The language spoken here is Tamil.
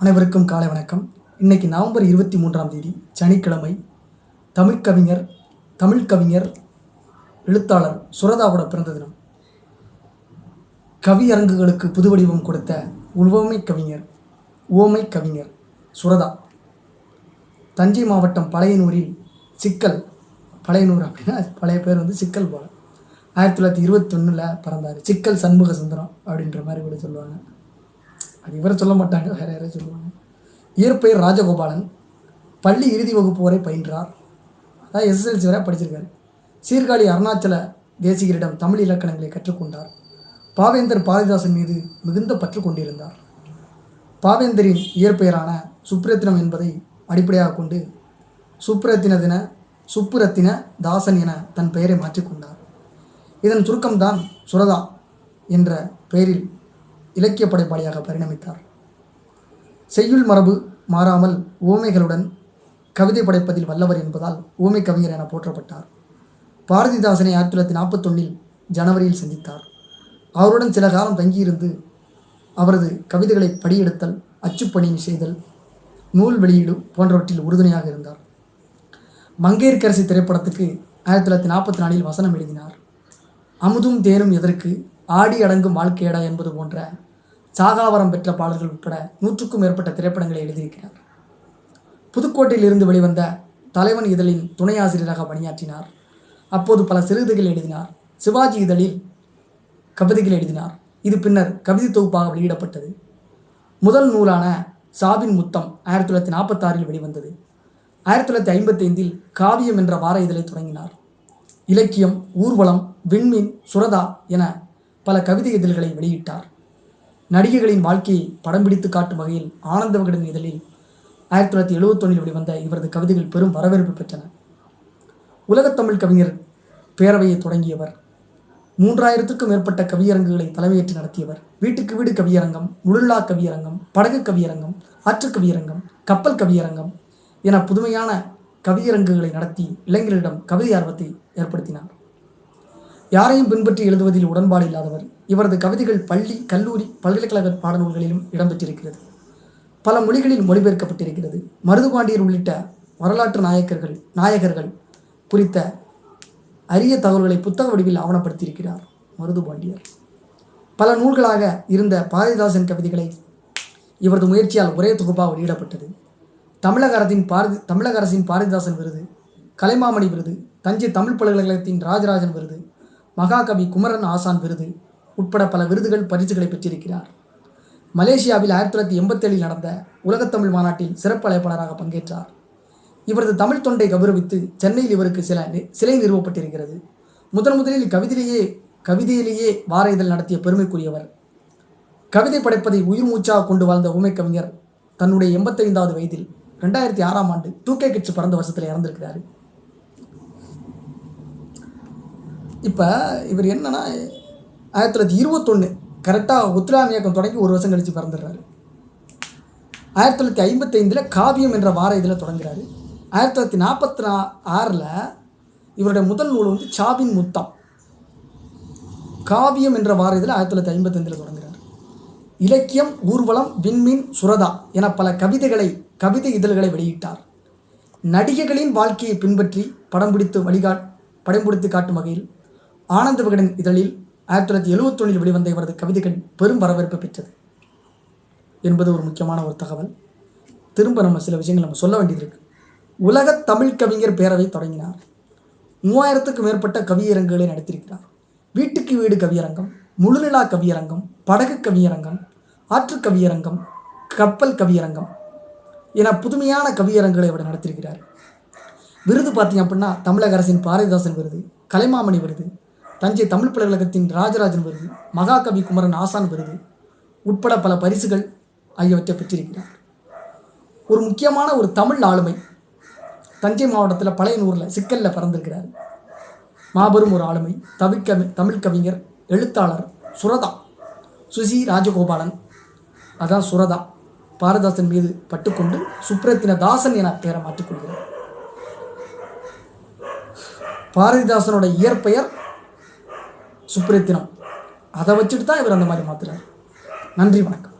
அனைவருக்கும் காலை வணக்கம். இன்னைக்கு நவம்பர் இருபத்தி மூன்றாம் தேதி சனிக்கிழமை தமிழ் கவிஞர் தமிழ் கவிஞர் எழுத்தாளர் சுரதாவோட பிறந்த தினம். கவியரங்குகளுக்கு புது வடிவம் கொடுத்த உள்வமை கவிஞர் ஓமை கவிஞர் சுரதா. தஞ்சை மாவட்டம் பழையனூரில் சிக்கல் பழையனூர் அப்படின்னா பழைய பேர் வந்து சிக்கல் போல. ஆயிரத்தி தொள்ளாயிரத்தி இருபத்தொன்னில் பிறந்தார் சிக்கல் சண்முக சுந்தரம் அப்படின்ற மாதிரி கூட சொல்லுவாங்க. அது இவரை சொல்ல மாட்டாங்க வேற யாரையும் சொல்லுவாங்க. இயற்பெயர் ராஜகோபாலன் பள்ளி இறுதி வகுப்பு வரை பயின்றார். அதாவது எஸ்எஸ்எல்சி வரை படிச்சிருக்காரு. சீர்காழி அருணாச்சல தேசிகரிடம் தமிழ் இலக்கணங்களை கற்றுக்கொண்டார். பாவேந்தர் பாரதிதாசன் மீது மிகுந்த பற்று கொண்டிருந்தார். பாவேந்தரின் இயற்பெயரான சுப்ரத்தினம் என்பதை அடிப்படையாக கொண்டு சுப்ரத்தினதின சுப்புரத்தின தாசன் என தன் பெயரை மாற்றிக்கொண்டார். இதன் சுருக்கம்தான் சுரதா என்ற பெயரில் இலக்கிய படைப்பாளியாக பரிணமித்தார். செய்யுள் மரபு மாறாமல் ஓமைகளுடன் கவிதை படைப்பதில் வல்லவர் என்பதால் ஓமை கவிஞர் என போற்றப்பட்டார். பாரதிதாசனை ஆயிரத்தி தொள்ளாயிரத்தி நாற்பத்தொன்னில் ஜனவரியில் சந்தித்தார். அவருடன் சில காலம் தங்கியிருந்து அவரது கவிதைகளை படியெடுத்தல் அச்சுப்பணி செய்தல் நூல் வெளியீடு போன்றவற்றில் உறுதுணையாக இருந்தார். மங்கையர்க்கரசி திரைப்படத்துக்கு ஆயிரத்தி தொள்ளாயிரத்தி நாற்பத்தி நாலில் வசனம் எழுதினார். அமுதும் தேனும் எதற்கு ஆடி அடங்கும் வாழ்க்கையடா என்பது போன்ற சாகாவரம் பெற்ற பாடல்கள் உட்பட நூற்றுக்கும் மேற்பட்ட திரைப்படங்களை எழுதியிருக்கிறார். புதுக்கோட்டையில் இருந்து வெளிவந்த தலைவன் இதழின் துணை ஆசிரியராக பணியாற்றினார். அப்போது பல சிறுகதைகள் எழுதினார். சிவாஜி இதழில் கவிதைகள் எழுதினார். இது பின்னர் கவிதை தொகுப்பாக வெளியிடப்பட்டது. முதல் நூலான சாவின் முத்தம் ஆயிரத்தி தொள்ளாயிரத்தி நாற்பத்தாறில் வெளிவந்தது. ஆயிரத்தி தொள்ளாயிரத்தி ஐம்பத்தைந்தில் காவியம் என்ற வார இதழை தொடங்கினார். இலக்கியம் ஊர்வலம் விண்மீன் சுரதா என பல கவிதை இதழ்களை வெளியிட்டார். நடிகைகளின் வாழ்க்கையை படம் பிடித்து காட்டும் வகையில் ஆனந்த விகடன் இதழில் ஆயிரத்தி தொள்ளாயிரத்தி எழுபத்தொன்னில் வெளிவந்த இவரது கவிதைகள் பெரும் வரவேற்பு பெற்றன. உலகத்தமிழ் கவிஞர் பேரவையை தொடங்கியவர். மூன்றாயிரத்துக்கும் மேற்பட்ட கவியரங்குகளை தலைமையேற்று நடத்தியவர். வீட்டுக்கு வீடு கவியரங்கம் முழுல்லா கவியரங்கம் படகு கவியரங்கம் ஆற்று கவியரங்கம் கப்பல் கவியரங்கம் என புதுமையான கவியரங்குகளை நடத்தி இளைஞர்களிடம் கவிதை ஆர்வத்தை ஏற்படுத்தினார். யாரையும் பின்பற்றி எழுதுவதில் உடன்பாடு இல்லாதவர் இவரது கவிதைகள் பள்ளி கல்லூரி பல்கலைக்கழக பாடநூல்களிலும் இடம்பெற்றிருக்கிறது. பல மொழிகளில் மொழிபெயர்க்கப்பட்டிருக்கிறது. மருதுபாண்டியர் உள்ளிட்ட வரலாற்று நாயக்கர்கள் நாயகர்கள் குறித்த அரிய தகவல்களை புத்தக வடிவில் ஆவணப்படுத்தியிருக்கிறார் மருதுபாண்டியர். பல நூல்களாக இருந்த பாரதிதாசன் கவிதைகளை இவரது முயற்சியால் ஒரே தொகுப்பாக வெளியிடப்பட்டது. தமிழக அரசின் பாரதி தமிழக அரசின் பாரதிதாசன் விருது கலைமாமணி விருது தஞ்சை தமிழ் பல்கலைக்கழகத்தின் ராஜராஜன் விருது மகாகவி குமரன் ஆசான் விருது உட்பட பல விருதுகள் பரிசுகளை பெற்றிருக்கிறார். மலேசியாவில் ஆயிரத்தி தொள்ளாயிரத்தி எண்பத்தேழில் நடந்த உலகத்தமிழ் மாநாட்டில் சிறப்பு அழைப்பாளராக பங்கேற்றார். இவரது தமிழ் தொண்டை கௌரவித்து சென்னையில் இவருக்கு சில சிலை நிறுவப்பட்டிருக்கிறது. முதன் முதலில் கவிதையிலேயே கவிதையிலேயே வார இதழ் நடத்திய பெருமைக்குரியவர். கவிதை படைப்பதை உயிர் மூச்சாக கொண்டு வாழ்ந்த உமை கவிஞர் தன்னுடைய எண்பத்தைந்தாவது வயதில் ரெண்டாயிரத்தி ஆறாம் ஆண்டு தூக்கை கிட்ஸ் பிறந்த வருஷத்தில் இறந்திருக்கிறாரு. இப்போ இவர் என்னன்னா ஆயிரத்தி தொள்ளாயிரத்தி இருபத்தொன்று கரெக்டாக ஒத்துழையாமை இயக்கம் தொடங்கி ஒரு வருஷம் கழித்து பிறந்துடுறாரு. ஆயிரத்தி தொள்ளாயிரத்தி ஐம்பத்தைந்தில் காவியம் என்ற வார இதில் தொடங்குறாரு. ஆயிரத்தி தொள்ளாயிரத்தி நாற்பத்தி நா ஆறில் இவருடைய முதல் நூல் வந்து சாபின் முத்தம். காவியம் என்ற வார இதில் ஆயிரத்தி தொள்ளாயிரத்தி ஐம்பத்தைந்தில் தொடங்குறாரு. இலக்கியம் ஊர்வலம் விண்மீன் சுரதா என பல கவிதைகளை கவிதை இதழ்களை வெளியிட்டார். நடிகைகளின் வாழ்க்கையை பின்பற்றி படம் பிடித்து வழிகா படம் பிடித்து காட்டும் வகையில் ஆனந்த விகடன் இதழில் ஆயிரத்தி தொள்ளாயிரத்தி எழுபத்தொன்னில் வெளிவந்த இவரது கவிதைகள் பெரும் வரவேற்பு பெற்றது என்பது ஒரு முக்கியமான ஒரு தகவல். திரும்ப நம்ம சில விஷயங்கள் நம்ம சொல்ல வேண்டியது இருக்கு. உலக தமிழ் கவிஞர் பேரவை தொடங்கினார். மூவாயிரத்துக்கும் மேற்பட்ட கவியரங்குகளை நடத்தியிருக்கிறார். வீட்டுக்கு வீடு கவியரங்கம் முழுநிலா கவியரங்கம் படகு கவியரங்கம் ஆற்று கவியரங்கம் கப்பல் கவியரங்கம் என புதுமையான கவியரங்குகளை அவர் நடத்தியிருக்கிறார். விருது பார்த்தீங்க அப்படின்னா தமிழக அரசின் பாரதிதாசன் விருது கலைமாமணி விருது தஞ்சை தமிழ் பல்கழகத்தின் ராஜராஜன் விருது மகாகவி குமரன் ஆசான் விருது உட்பட பல பரிசுகள் ஆகியவற்றை பெற்றிருக்கிறார். ஒரு முக்கியமான ஒரு தமிழ் ஆளுமை தஞ்சை மாவட்டத்தில் பழையனூரில் சிக்கலில் பிறந்திருக்கிறார். மாபெரும் ஒரு ஆளுமை தவிக்க தமிழ் கவிஞர் எழுத்தாளர் சுரதா சுசி ராஜகோபாலன். அதான் சுரதா. பாரதாசன் மீது பட்டுக்கொண்டு சுப்ரத்தின தாசன் என பெயரை மாற்றிக்கொள்கிறார் பாரதிதாசனோட இயற்பெயர் சுப்ரத்தினம். அதை வச்சுட்டு தான் இவர் அந்த மாதிரி மாற்றுறாரு நன்றி வணக்கம்.